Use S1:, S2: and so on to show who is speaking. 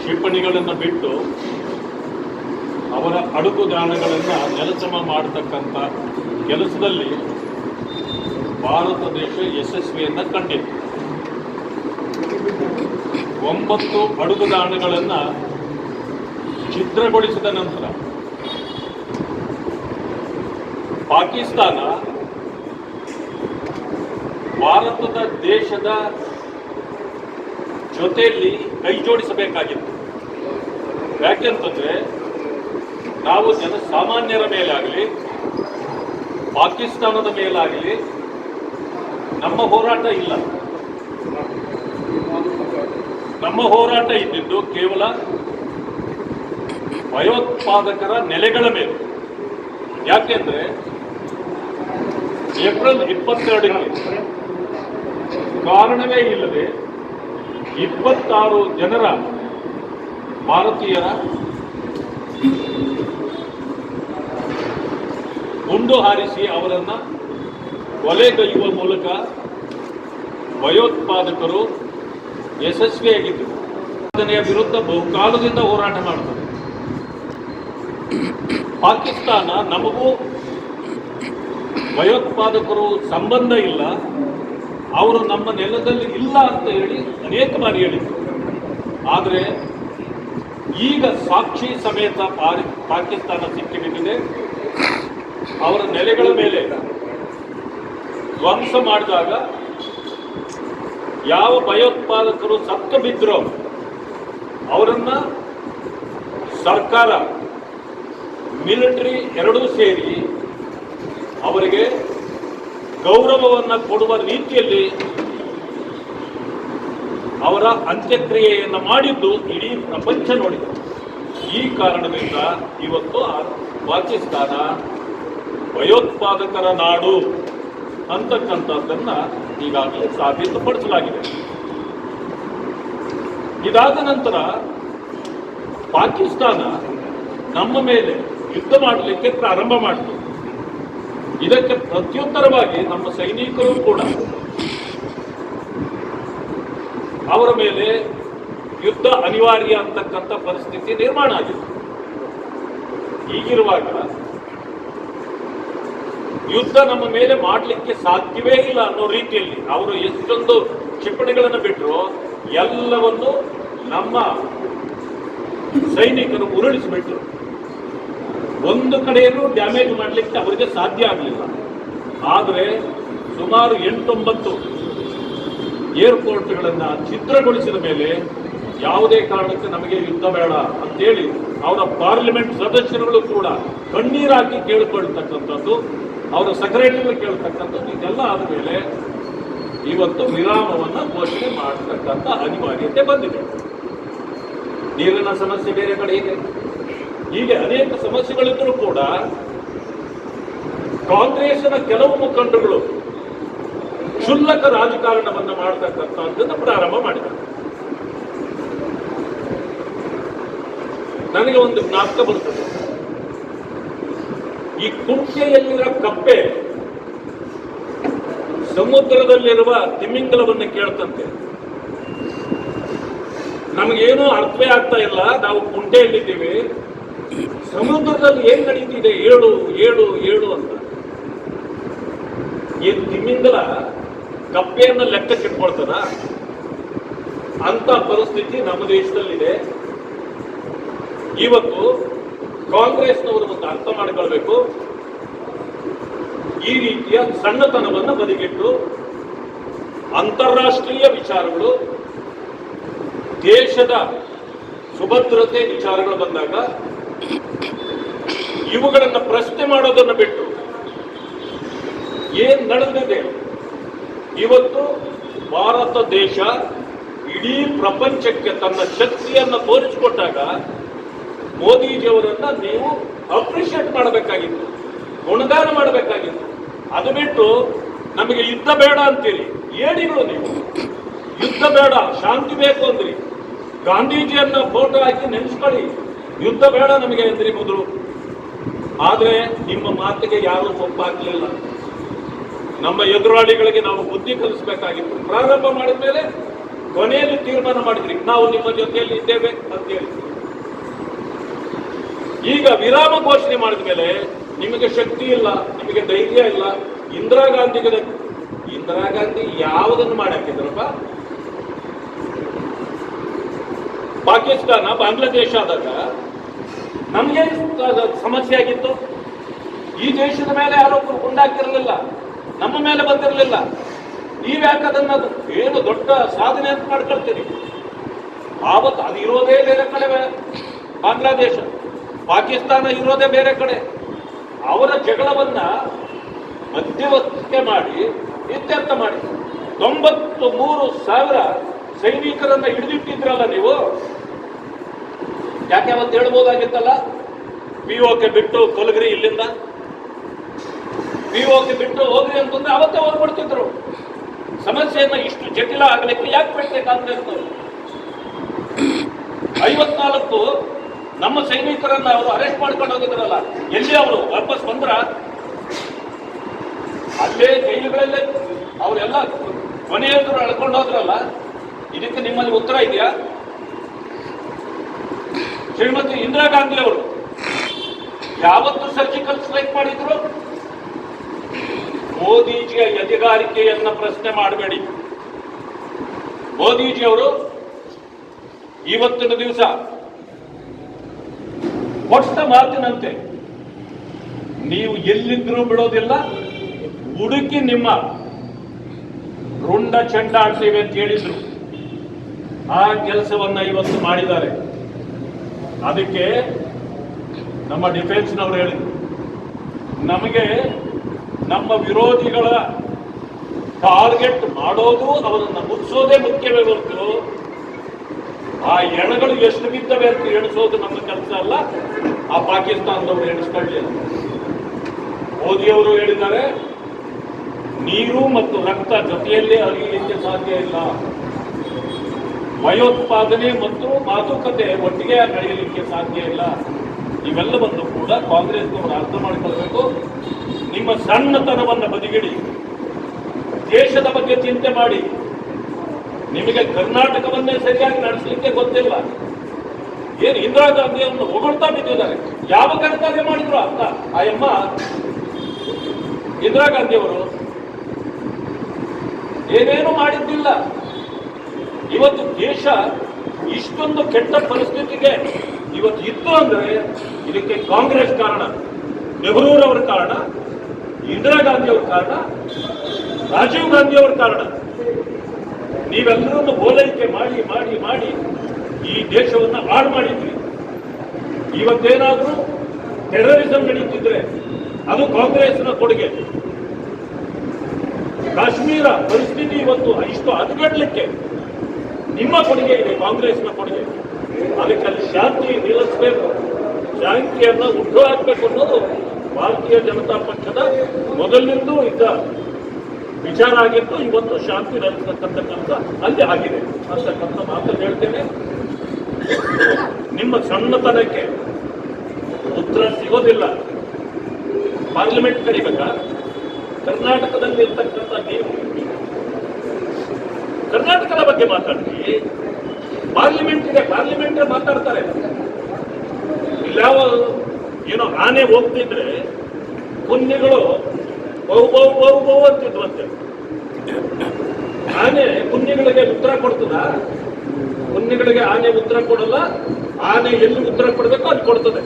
S1: ಕ್ಷಿಪಣಿಗಳನ್ನು ಬಿಟ್ಟು ಅವರ ಅಡುಗುದಾಣಗಳನ್ನು ನೆಲಸಮ ಮಾಡತಕ್ಕಂಥ ಕೆಲಸದಲ್ಲಿ ಭಾರತ ದೇಶ ಯಶಸ್ವಿಯನ್ನು ಕಂಡಿತ್ತು ಒಂಬತ್ತು ಅಡುಗುದಾಣಗಳನ್ನು ಛಿದ್ರಗೊಳಿಸಿದ ನಂತರ ಪಾಕಿಸ್ತಾನ ಭಾರತದ ದೇಶದ ಜೊತೆಯಲ್ಲಿ ಕೈ ಜೋಡಿಸಬೇಕಾಗಿತ್ತು ಯಾಕೆಂತಂದ್ರೆ ನಾವು ಜನಸಾಮಾನ್ಯರ ಮೇಲಾಗಲಿ, ಪಾಕಿಸ್ತಾನದ ಮೇಲಾಗಲಿ ನಮ್ಮ ಹೋರಾಟ ಇಲ್ಲ. ನಮ್ಮ ಹೋರಾಟ ಇದ್ದಿದ್ದು ಕೇವಲ ಭಯೋತ್ಪಾದಕರ ನೆಲೆಗಳ ಮೇಲೆ. ಯಾಕೆಂದ್ರೆ ಏಪ್ರಿಲ್ ಇಪ್ಪತ್ತೆರಡಕ್ಕೆ ಕಾರಣವೇ ಇಲ್ಲದೆ ಇಪ್ಪತ್ತಾರು ಜನರ ಭಾರತೀಯರ ಗುಂಡು ಹಾರಿಸಿ ಅವರನ್ನು ಕೊಲೆಗೈಯುವ ಮೂಲಕ ಭಯೋತ್ಪಾದಕರು ಯಶಸ್ವಿಯಾಗಿದ್ದರು ಅದನೆಯ ವಿರುದ್ಧ ಬಹುಕಾಲದಿಂದ ಹೋರಾಟ ಮಾಡಿದರು ಪಾಕಿಸ್ತಾನ ನಮಗೂ ಭಯೋತ್ಪಾದಕರು ಸಂಬಂಧ ಇಲ್ಲ, ಅವರು ನಮ್ಮ ನೆಲದಲ್ಲಿ ಇಲ್ಲ ಅಂತ ಹೇಳಿ ಅನೇಕ ಬಾರಿ ಹೇಳಿದರು. ಆದರೆ ಈಗ ಸಾಕ್ಷಿ ಸಮೇತ ಪಾರಿ ಪಾಕಿಸ್ತಾನ ಸಿಕ್ಕಿಬಿದ್ದಿದೆ ಅವರ ನೆಲೆಗಳ ಮೇಲೆ ಧ್ವಂಸ ಮಾಡಿದಾಗ ಯಾವ ಭಯೋತ್ಪಾದಕರು ಸತ್ತು ಬಿದ್ದರೋ ಅವರನ್ನ ಸರ್ಕಾರ, ಮಿಲಿಟರಿ ಎರಡೂ ಸೇರಿ ಅವರಿಗೆ ಗೌರವವನ್ನು ಕೊಡುವ ರೀತಿಯಲ್ಲಿ ಅವರ ಅಂತ್ಯಕ್ರಿಯೆಯನ್ನು ಮಾಡಿದ್ದು ಇಡೀ ಪ್ರಪಂಚ ನೋಡಿದೆ. ಈ ಕಾರಣದಿಂದ ಇವತ್ತು ಪಾಕಿಸ್ತಾನ ಭಯೋತ್ಪಾದಕರ ನಾಡು ಅಂತಕ್ಕಂಥದ್ದನ್ನು ಈಗಾಗಲೇ ಸಾಬೀತುಪಡಿಸಲಾಗಿದೆ. ಇದಾದ ನಂತರ ಪಾಕಿಸ್ತಾನ ನಮ್ಮ ಮೇಲೆ ಯುದ್ಧ ಮಾಡಲಿಕ್ಕೆ ಪ್ರಾರಂಭ ಮಾಡಿತು. ಇದಕ್ಕೆ ಪ್ರತ್ಯುತ್ತರವಾಗಿ ನಮ್ಮ ಸೈನಿಕರು ಕೂಡ ಅವರ ಮೇಲೆ ಯುದ್ಧ ಅನಿವಾರ್ಯ ಅಂತಕ್ಕಂಥ ಪರಿಸ್ಥಿತಿ ನಿರ್ಮಾಣ ಆಗಿದೆ. ಹೀಗಿರುವಾಗ ಯುದ್ಧ ನಮ್ಮ ಮೇಲೆ ಮಾಡಲಿಕ್ಕೆ ಸಾಧ್ಯವೇ ಇಲ್ಲ ಅನ್ನೋ ರೀತಿಯಲ್ಲಿ ಅವರು ಎಷ್ಟೊಂದು ಕ್ಷಿಪಣಿಗಳನ್ನು ಬಿಟ್ಟರು ಎಲ್ಲವನ್ನು ನಮ್ಮ ಸೈನಿಕರು ಉರುಳಿಸಿಬಿಟ್ಟರು ಒಂದು ಕಡೆಯನ್ನು ಡ್ಯಾಮೇಜ್ ಮಾಡಲಿಕ್ಕೆ ಅವರಿಗೆ ಸಾಧ್ಯ ಆಗಲಿಲ್ಲ. ಆದರೆ ಸುಮಾರು ಎಂಟೊಂಬತ್ತು ಏರ್ಪೋರ್ಟ್ಗಳನ್ನು ಛಿದ್ರಗೊಳಿಸಿದ ಮೇಲೆ ಯಾವುದೇ ಕಾರಣಕ್ಕೆ ನಮಗೆ ಯುದ್ಧ ಬೇಡ ಅಂತೇಳಿ ಅವರ ಪಾರ್ಲಿಮೆಂಟ್ ಸದಸ್ಯರುಗಳು ಕೂಡ ಕಣ್ಣೀರಾಗಿ ಕೇಳಿಕೊಳ್ತಕ್ಕಂಥದ್ದು ಅವರ ಸೆಕ್ರೆಟರಿ ಕೇಳ್ತಕ್ಕಂಥದ್ದು, ಇದೆಲ್ಲ ಆದ ಮೇಲೆ ಇವತ್ತು ವಿರಾಮವನ್ನು ಘೋಷಣೆ ಮಾಡತಕ್ಕಂಥ ಅನಿವಾರ್ಯತೆ ಬಂದಿದೆ. ನೀರಿನ ಸಮಸ್ಯೆ ಬೇರೆ ಕಡೆ ಇದೆ. ಹೀಗೆ ಅನೇಕ ಸಮಸ್ಯೆಗಳಿದ್ದರೂ ಕೂಡ ಕಾಂಗ್ರೆಸ್ನ ಕೆಲವು ಮುಖಂಡಗಳು ಕ್ಷುಲ್ಲಕ ರಾಜಕಾರಣವನ್ನು ಮಾಡತಕ್ಕಂಥದ್ದನ್ನು ಪ್ರಾರಂಭ ಮಾಡಿದರು. ನನಗೆ ಒಂದು ಜ್ಞಾಪಕ ಬರ್ತದೆ ಈ ಕುಂಟೆಯಲ್ಲಿರೋ ಕಪ್ಪೆ ಸಮುದ್ರದಲ್ಲಿರುವ ತಿಮಿಂಗಲವನ್ನು ಕೇಳ್ತಂತೆ. ನಮಗೇನೂ ಅರ್ಥವೇ ಆಗ್ತಾ ಇಲ್ಲ. ನಾವು ಕುಂಟೆಯಲ್ಲಿದ್ದೀವಿ. ಸಮುದ್ರದಲ್ಲಿ ಏನ್ ನಡೀತಿದೆ? ಏಳು ಏಳು ಏಳು ಅಂತ. ಈ ತಿಮಿಂಗಲ ಕಪ್ಪೆಯನ್ನ ಲೆಕ್ಕಕ್ಕೆ ಇಟ್ಕೊಳ್ತಾನ ಅಂತ ಪರಿಸ್ಥಿತಿ ನಮ್ಮ ದೇಶದಲ್ಲಿದೆ. ಇವತ್ತು ಕಾಂಗ್ರೆಸ್ನವರು ಒಂದು ಅರ್ಥ ಮಾಡಿಕೊಳ್ಬೇಕು. ಈ ರೀತಿಯ ಸಣ್ಣತನವನ್ನು ಬದಿಗಿಟ್ಟು ಅಂತಾರಾಷ್ಟ್ರೀಯ ವಿಚಾರಗಳು, ದೇಶದ ಸುಭದ್ರತೆ ವಿಚಾರಗಳು ಬಂದಾಗ ಇವುಗಳನ್ನು ಪ್ರಶ್ನೆ ಮಾಡೋದನ್ನು ಬಿಟ್ಟು ಏನ್ ನಡೆದಿದೆ? ಇವತ್ತು ಭಾರತ ದೇಶ ಇಡೀ ಪ್ರಪಂಚಕ್ಕೆ ತನ್ನ ಶಕ್ತಿಯನ್ನು ತೋರಿಸಿಕೊಟ್ಟಾಗ ಮೋದಿಜಿಯವರನ್ನು ನೀವು ಅಪ್ರಿಷಿಯೇಟ್ ಮಾಡಬೇಕಾಗಿತ್ತು, ಗುಣಗಾನ ಮಾಡಬೇಕಾಗಿತ್ತು. ಅದು ಬಿಟ್ಟು ನಮಗೆ ಯುದ್ಧ ಬೇಡ ಅಂತೀರಿ. ಏನಿಗಳು ನೀವು? ಯುದ್ಧ ಬೇಡ, ಶಾಂತಿ ಬೇಕು ಅಂದ್ರಿ. ಗಾಂಧೀಜಿಯನ್ನ ಫೋಟೋ ಹಾಕಿ ನೆನೆಸ್ಕೊಳ್ಳಿ. ಯುದ್ಧ ಬೇಡ ನಮಗೆ ಅಂದ್ರಿ ಮೊದಲು. ಆದರೆ ನಿಮ್ಮ ಮಾತಿಗೆ ಯಾರೂ ಒಪ್ಪಾಗ್ಲಿಲ್ಲ. ನಮ್ಮ ಎದುರಾಳಿಗಳಿಗೆ ನಾವು ಬುದ್ಧಿ ಕಲಿಸಬೇಕಾಗಿತ್ತು. ಪ್ರಾರಂಭ ಮಾಡಿದ ಮೇಲೆ ಕೊನೆಯಲ್ಲಿ ತೀರ್ಮಾನ ಮಾಡಿದ್ರಿ. ನಾವು ನಿಮ್ಮ ಜೊತೆಯಲ್ಲಿ ಇದ್ದೇವೆ ಅಂತ ಹೇಳಿ. ಈಗ ವಿರಾಮ ಘೋಷಣೆ ಮಾಡಿದ ಮೇಲೆ ನಿಮಗೆ ಶಕ್ತಿ ಇಲ್ಲ, ನಿಮಗೆ ಧೈರ್ಯ ಇಲ್ಲ. ಇಂದಿರಾ ಗಾಂಧಿಗೆ ಇಂದಿರಾ ಗಾಂಧಿ ಯಾವುದನ್ನು ಮಾಡಾಕಿದ್ರಪ್ಪ ಪಾಕಿಸ್ತಾನ, ಬಾಂಗ್ಲಾದೇಶ ಆದಾಗ ನಮಗೆ ಸಮಸ್ಯೆ ಆಗಿತ್ತು. ಈ ದೇಶದ ಮೇಲೆ ಯಾರೊಬ್ಬರು ಉಂಟಾಕಿರಲಿಲ್ಲ ನಮ್ಮ ಮೇಲೆ ಬಂದಿರಲಿಲ್ಲ. ನೀವ್ಯಾಕೆ ಅದನ್ನ ಏನು ದೊಡ್ಡ ಸಾಧನೆ ಅಂತ ಮಾಡ್ಕೊಳ್ತೀರಿ. ಆವತ್ತು ಅದು ಇರೋದೇ ಬೇರೆ ಕಡೆ ಬಾಂಗ್ಲಾದೇಶ. ಪಾಕಿಸ್ತಾನ ಇರೋದೇ ಬೇರೆ ಕಡೆ. ಅವರ ಜಗಳವನ್ನ ಮಧ್ಯವಸ್ಥೆ ಮಾಡಿ, ಇತ್ಯರ್ಥ ಮಾಡಿ. ತೊಂಬತ್ತು ಮೂರು ಸಾವಿರ ಸೈನಿಕರನ್ನ ಹಿಡಿದಿಟ್ಟಿದ್ರಲ್ಲ ನೀವು? ಯಾಕೆ ಅವತ್ತು ಹೇಳ್ಬೋದಾಗಿತ್ತಲ್ಲ? ಪಿ ಓಕೆ ಬಿಟ್ಟು ಕೊಲಗರಿ ಇಲ್ಲಿಂದ. ಕೆ ಬಿಟ್ಟು ಹೋಗ್ರಿ ಅಂತಂದ್ರೆ ಅವತ್ತೇ ಹೋಗ್ಬಿಡ್ತಿದ್ರು ಸಮಸ್ಯೆಯನ್ನ ಇಷ್ಟು ಜಟಿಲ ಆಗಲಿಕ್ಕೆ ಯಾಕೆ ಬಿಟ್ಟೆ ಕಾಂಗ್ರೆಸ್ ಐವತ್ನಾಲ್ಕು ನಮ್ಮ ಸೈನಿಕರನ್ನ ಅವರು ಅರೆಸ್ಟ್ ಮಾಡ್ಕೊಂಡು ಹೋಗಿದ್ರಲ್ಲ, ಎಲ್ಲಿ ಅವರು? ವಾಪಸ್ ಬಂದ್ರ? ಅಲ್ಲೇ ಜೈಲುಗಳಲ್ಲೇ ಅವರೆಲ್ಲ ಕೊನೆಯದ್ರು ಅಳ್ಕೊಂಡು ಹೋದ್ರಲ್ಲ, ಇದಕ್ಕೆ ನಿಮ್ಮಲ್ಲಿ ಉತ್ತರ ಇದೆಯಾ? ಶ್ರೀಮತಿ ಇಂದಿರಾ ಗಾಂಧಿ ಅವರು, ಯಾವತ್ತು ಸರ್ಜಿಕಲ್ ಸ್ಟ್ರೈಕ್ ಮಾಡಿದ್ರು? ಮೋದಿಜಿಯ ಎದೆಗಾರಿಕೆಯನ್ನ ಪ್ರಶ್ನೆ ಮಾಡಬೇಡಿ. ಮೋದಿಜಿ ಅವರು ಇವತ್ತಿನ ದಿವಸ ಕೊಟ್ಟ ಮಾತಿನಂತೆ, ನೀವು ಎಲ್ಲಿದ್ರೂ ಬಿಡೋದಿಲ್ಲ, ಹುಡುಕಿ ನಿಮ್ಮ ರುಂಡ ಚೆಂಡಾಡ್ತೇವೆ ಅಂತ ಹೇಳಿದ್ರು. ಆ ಕೆಲಸವನ್ನ ಇವತ್ತು ಮಾಡಿದ್ದಾರೆ. ಅದಕ್ಕೆ ನಮ್ಮ ಡಿಫೆನ್ಸ್ನವರು ಹೇಳಿದ್ರು. ನಮಗೆ ನಮ್ಮ ವಿರೋಧಿಗಳ ಟಾರ್ಗೆಟ್ ಮಾಡೋದು ಅವರನ್ನ ಮುಗಿಸೋದೇ ಮುಖ್ಯವೇ ಹೊರತು, ಆ ಎಣಗಳು ಎಷ್ಟು ಬಿದ್ದವೆ ಅಂತ ಎಣಿಸೋದು ನಮ್ಮ ಕೆಲಸ ಅಲ್ಲ. ಆ ಪಾಕಿಸ್ತಾನದವರು ಎಣಿಸ್ಕೊಳ್ಳಿ ಮೋದಿಯವರು ಹೇಳಿದ್ದಾರೆ, ನೀರು ಮತ್ತು ರಕ್ತ ಜೊತೆಯಲ್ಲೇ ಅರಿಯಲಿಕ್ಕೆ ಸಾಧ್ಯ ಇಲ್ಲ. ಭಯೋತ್ಪಾದನೆ ಮತ್ತು ಮಾತುಕತೆ ಒಟ್ಟಿಗೆ ನಡೆಯಲಿಕ್ಕೆ ಸಾಧ್ಯ ಇಲ್ಲ. ಇವೆಲ್ಲವನ್ನು ಕೂಡ ಕಾಂಗ್ರೆಸ್ನವರು ಅರ್ಥ ಮಾಡಿಕೊಳ್ಬೇಕು ನಿಮ್ಮ ಸಣ್ಣತನವನ್ನು ಬದಿಗಿಡಿ. ದೇಶದ ಬಗ್ಗೆ ಚಿಂತೆ ಮಾಡಿ. ನಿಮಗೆ ಕರ್ನಾಟಕವನ್ನೇ ಸರಿಯಾಗಿ ನಡೆಸಲಿಕ್ಕೆ ಗೊತ್ತಿಲ್ಲ. ಏನು ಇಂದಿರಾ ಗಾಂಧಿಯನ್ನು ಹೊಗಳ್ತಾ ಬಿದ್ದಿದ್ದಾರೆ ಯಾವ ಕರ್ತವ್ಯ ಮಾಡಿದ್ರು ಅಂತ ಆ ಅಮ್ಮ ಇಂದಿರಾ ಗಾಂಧಿಯವರು ಏನೇನು ಮಾಡಿದ್ದಿಲ್ಲ. ಇವತ್ತು ದೇಶ ಇಷ್ಟೊಂದು ಕೆಟ್ಟ ಪರಿಸ್ಥಿತಿಗೆ ಇವತ್ತು ಇತ್ತು ಅಂದ್ರೆ ಇದಕ್ಕೆ ಕಾಂಗ್ರೆಸ್ ಕಾರಣ, ನೆಹರೂರವರ ಕಾರಣ ಇಂದಿರಾ ಗಾಂಧಿಯವರ ಕಾರಣ, ರಾಜೀವ್ ಗಾಂಧಿಯವರ ಕಾರಣ. ನೀವೆಲ್ಲರನ್ನು ಓಲೈಕೆ ಮಾಡಿ ಮಾಡಿ ಮಾಡಿ ಈ ದೇಶವನ್ನ ಹಾಳು ಮಾಡಿದ್ರಿ. ಇವತ್ತೇನಾದ್ರೂ ಟೆರರಿಸಂ ನಡೀತಿದ್ರೆ ಅದು ಕಾಂಗ್ರೆಸ್ನ ಕೊಡುಗೆ. ಕಾಶ್ಮೀರ ಪರಿಸ್ಥಿತಿ ಇವತ್ತು ಇಷ್ಟು ಅದುಗಡ್ಲಿಕ್ಕೆ ನಿಮ್ಮ ಕೊಡುಗೆ ಇದೆ ಕಾಂಗ್ರೆಸ್ನ ಕೊಡುಗೆ. ಅದಕ್ಕೆ ಅಲ್ಲಿ ಶಾಂತಿ ನಿಲ್ಲಿಸಬೇಕು. ಶಾಂತಿಯನ್ನ ಹುಟ್ಟು ಹಾಕಬೇಕು ಅನ್ನೋದು ಭಾರತೀಯ ಜನತಾ ಪಕ್ಷದ ಮೊದಲಿನಿಂದೂ ಇದ್ದ ವಿಚಾರ ಆಗಿತ್ತು ಇವತ್ತು ಶಾಂತಿ ನಡೆಸತಕ್ಕಂಥ ಕೆಲಸ ಅಲ್ಲಿ ಆಗಿದೆ. ಅಂತಕ್ಕಂಥ ಮಾತು ಹೇಳ್ತೇನೆ. ನಿಮ್ಮ ಸಣ್ಣತನಕ್ಕೆ ಉತ್ತರ ಸಿಗೋದಿಲ್ಲ. ಪಾರ್ಲಿಮೆಂಟ್ ಕರಿಬೇಕಾ? ಕರ್ನಾಟಕದಲ್ಲಿ ಇರ್ತಕ್ಕಂಥ ನೀವು ಕರ್ನಾಟಕದ ಬಗ್ಗೆ ಮಾತಾಡ್ತೀವಿ ಪಾರ್ಲಿಮೆಂಟ್ ಇದೆ ಪಾರ್ಲಿಮೆಂಟ್ ಮಾತಾಡ್ತಾರೆ. ಇಲ್ಲಾವ ಏನೋ ಆನೆ ಹೋಗ್ತಿದ್ರೆ ಪುಣ್ಯಗಳು ಬಹು ಬಹು ಬಹು ಬಹು ಅಂತಿದ್ವಂತೆ ಆನೆ ಪುಣ್ಯಗಳಿಗೆ ಉತ್ತರ ಕೊಡ್ತದ? ಪುಣ್ಯಗಳಿಗೆ ಆನೆ ಉತ್ತರ ಕೊಡಲ್ಲ, ಆನೆ ಎಲ್ಲಿ ಉತ್ತರ ಕೊಡಬೇಕು ಅದು ಕೊಡ್ತದೆ.